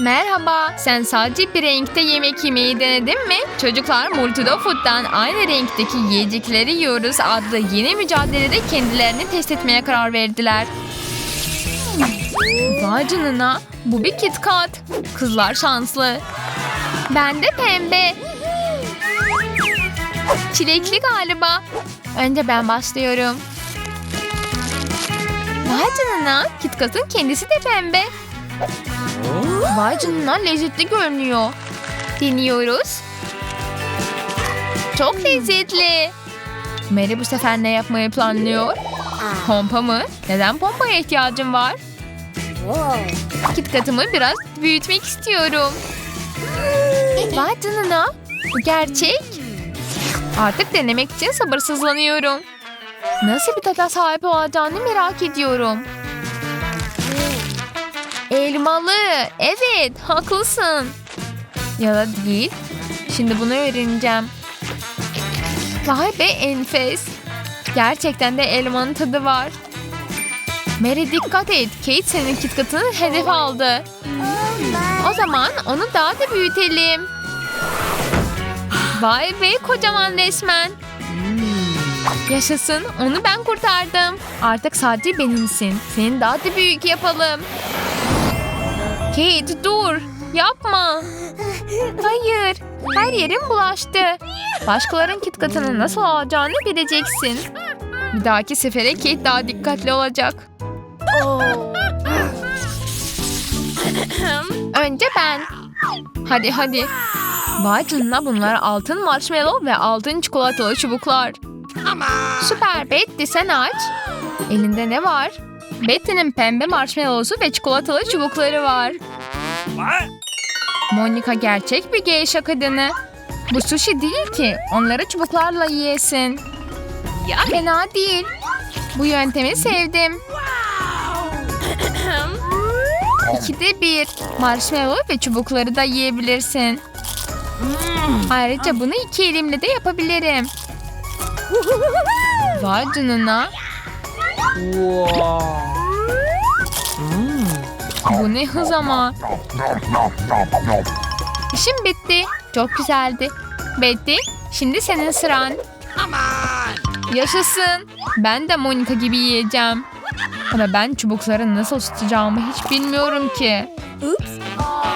Merhaba, sen sadece bir renkte yemek yemeyi denedin mi? Çocuklar Multido Food'dan aynı renkteki yiyecekleri yiyoruz adlı yeni mücadelede kendilerini test etmeye karar verdiler. Vay canına, bu bir Kit Kat. Kızlar şanslı. Ben de pembe. Çilekli galiba. Önce ben başlıyorum. Vay canına, Kit Kat'ın kendisi de pembe. Vay canına lezzetli görünüyor. Deniyoruz. Çok lezzetli. Mary bu sefer ne yapmayı planlıyor? Pompa mı? Neden pompaya ihtiyacım var? Kitkatımı biraz büyütmek istiyorum. Vay canına. Bu gerçek. Artık denemek için sabırsızlanıyorum. Nasıl bir tada sahip olacağını merak ediyorum. Elmalı. Evet, haklısın. Ya da değil. Şimdi bunu öğreneceğim. Vay be enfes. Gerçekten de elmanın tadı var. Mary dikkat et. Kate senin kitkatını hedef aldı. O zaman onu daha da büyütelim. Vay be kocaman resmen. Yaşasın onu ben kurtardım. Artık sadece benimsin. Seni daha da büyük yapalım. Kate dur. Yapma. Hayır. Her yerim bulaştı. Başkalarının kitkatını nasıl alacağını bileceksin. Bir dahaki sefere Kate daha dikkatli olacak. Önce ben. Hadi hadi. Vay canına bunlar altın marshmallow ve altın çikolatalı çubuklar. Süper Betty sen aç. Elinde ne var? Betty'nin pembe marshmallow'su ve çikolatalı çubukları var. Monica gerçek bir geisha kadını. Bu sushi değil ki. Onları çubuklarla yiyesin. Ya fena değil. Bu yöntemi sevdim. İkide bir. Marshmallow ve çubukları da yiyebilirsin. Ayrıca bunu iki elimle de yapabilirim. Vay canına. Bu ne hız ama. İşim bitti. Çok güzeldi. Betty, şimdi senin sıran. Yaşasın. Ben de Monica gibi yiyeceğim. Ama ben çubukları nasıl tutacağımı hiç bilmiyorum ki.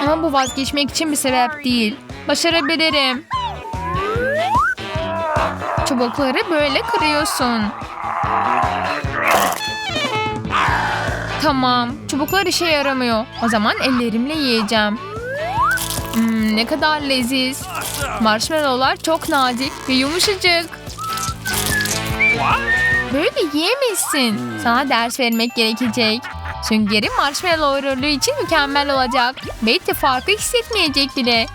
Ama bu vazgeçmek için bir sebep değil. Başarabilirim. Çubukları böyle kırıyorsun. Tamam. Çubuklar işe yaramıyor. O zaman ellerimle yiyeceğim. Hmm, ne kadar leziz. Marshmallowlar çok nazik ve yumuşacık. Böyle yiyemezsin. Sana ders vermek gerekecek. Süngeri marshmallow rolü için mükemmel olacak. Betty farkı hissetmeyecek bile.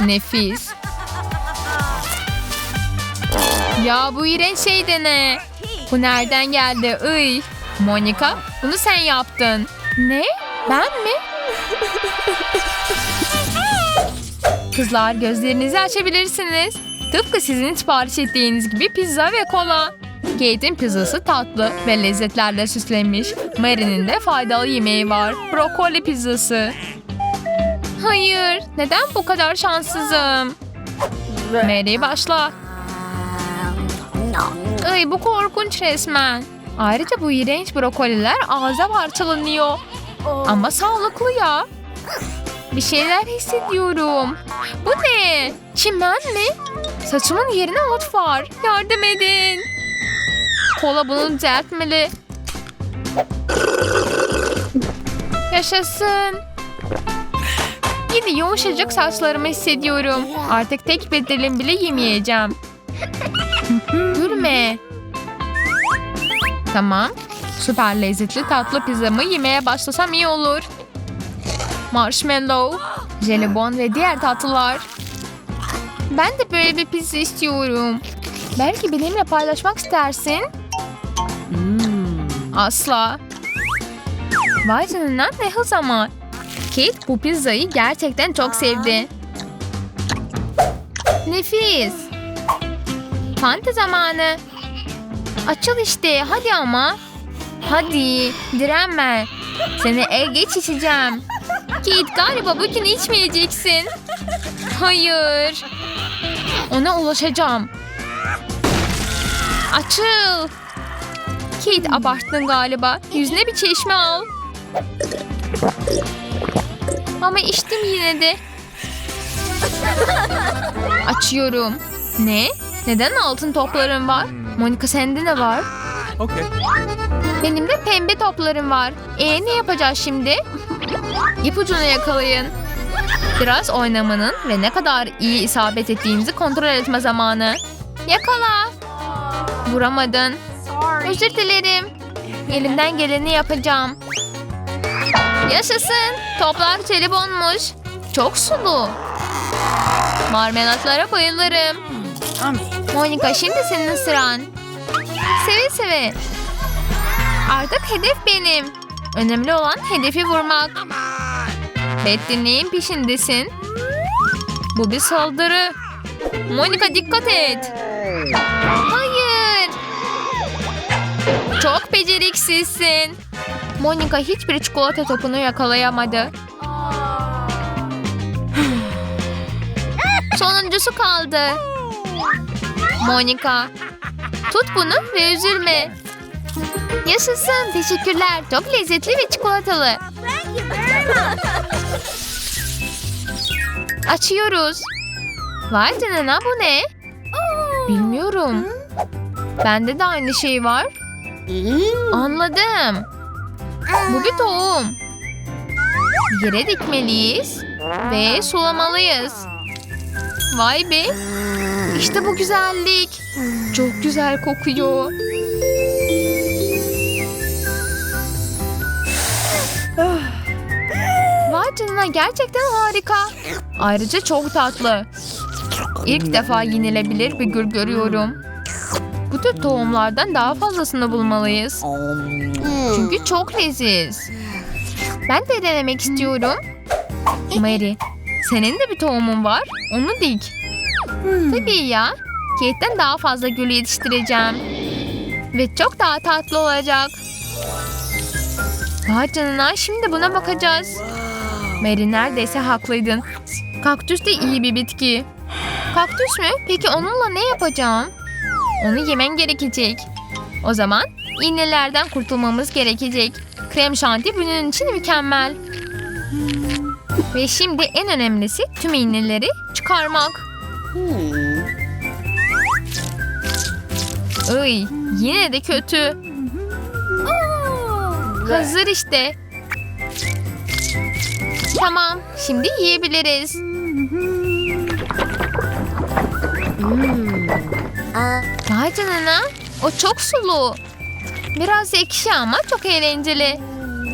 Nefis. Ya bu iğrenç şey de ne? Bu nereden geldi? Iy. Monica bunu sen yaptın. Ne? Ben mi? Kızlar gözlerinizi açabilirsiniz. Tıpkı sizin sipariş ettiğiniz gibi pizza ve kola. Kate'in pizzası tatlı ve lezzetlerle süslenmiş. Mary'nin de faydalı yemeği var. Brokoli pizzası. Hayır, neden bu kadar şanssızım? Mary başla. Ay bu korkunç resmen. Ayrıca bu iğrenç brokoliler ağza parçalanıyor. Ama sağlıklı ya. Bir şeyler hissediyorum. Bu ne? Çimen mi? Saçımın yerine ot var. Yardım edin. Kola bunu düzeltmeli. Yaşasın. Yine yumuşacık saçlarımı hissediyorum. Artık tek bir dilim bile yemeyeceğim. Gülme. Tamam. Süper lezzetli tatlı pizzamı yemeye başlasam iyi olur. Marshmallow, jelibon ve diğer tatlılar. Ben de böyle bir pizza istiyorum. Belki benimle paylaşmak istersin. Asla. Vay canına ne hız ama. Kate bu pizzayı gerçekten çok sevdi. Nefis. Fanta zamanı. Açıl işte hadi ama. Hadi direnme. Seni el geç içeceğim. Kate galiba bugün içmeyeceksin. Hayır. Ona ulaşacağım. Açıl. Kate abarttın galiba. Yüzüne bir çeşme al. Ama içtim yine de. Açıyorum. Ne? Neden altın toplarım var? Monika sende ne var? Okay. Benim de pembe toplarım var. E ne yapacağız şimdi? İpucunu yakalayın. Biraz oynamanın ve ne kadar iyi isabet ettiğinizi kontrol etme zamanı. Yakala. Vuramadın. Özür dilerim. Elimden geleni yapacağım. Yaşasın. Toplar jelibonmuş. Çok sulu. Marmelatlara bayılırım. Monika şimdi senin sıran. Seve seve. Artık hedef benim. Önemli olan hedefi vurmak. Betty neyin peşindesin? Bu bir saldırı. Monika dikkat et. Hayır. Çok beceriksizsin. Monika hiçbir çikolata topunu yakalayamadı. Sonuncusu kaldı. Monika. Tut bunu ve üzülme. Yaşasın. Teşekkürler. Çok lezzetli ve çikolatalı. Açıyoruz. Vay canına bu ne? Bilmiyorum. Bende de aynı şey var. Anladım. Bu bir tohum. Yere dikmeliyiz ve sulamalıyız. Vay be. İşte bu güzellik. Çok güzel kokuyor. Vay canına gerçekten harika. Ayrıca çok tatlı. İlk defa yenilebilir bir gül görüyorum. Bu tür tohumlardan daha fazlasını bulmalıyız. Çünkü çok leziz. Ben de denemek istiyorum. Mary, senin de bir tohumun var. Onu dik. Tabii ya. Kate'den daha fazla gül yetiştireceğim. Ve çok daha tatlı olacak. Vay canına şimdi buna bakacağız. Mary neredeyse haklıydın. Kaktüs de iyi bir bitki. Kaktüs mü? Peki onunla ne yapacağım? Onu yemen gerekecek. O zaman iğnelerden kurtulmamız gerekecek. Krem şanti bunun için mükemmel. Ve şimdi en önemlisi tüm iğneleri çıkarmak. Iy, yine de kötü. Hazır işte. Tamam, şimdi yiyebiliriz. Vay canına, o çok sulu. Biraz ekşi ama çok eğlenceli.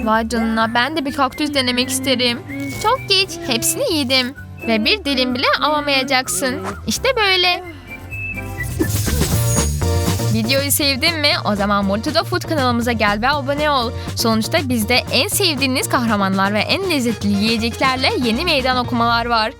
Vay canına, ben de bir kaktüs denemek isterim. Çok geç, hepsini yedim. Ve bir dilim bile alamayacaksın. İşte böyle. Videoyu sevdin mi? O zaman Multida Food kanalımıza gel ve abone ol. Sonuçta bizde en sevdiğiniz kahramanlar ve en lezzetli yiyeceklerle yeni meydan okumalar var.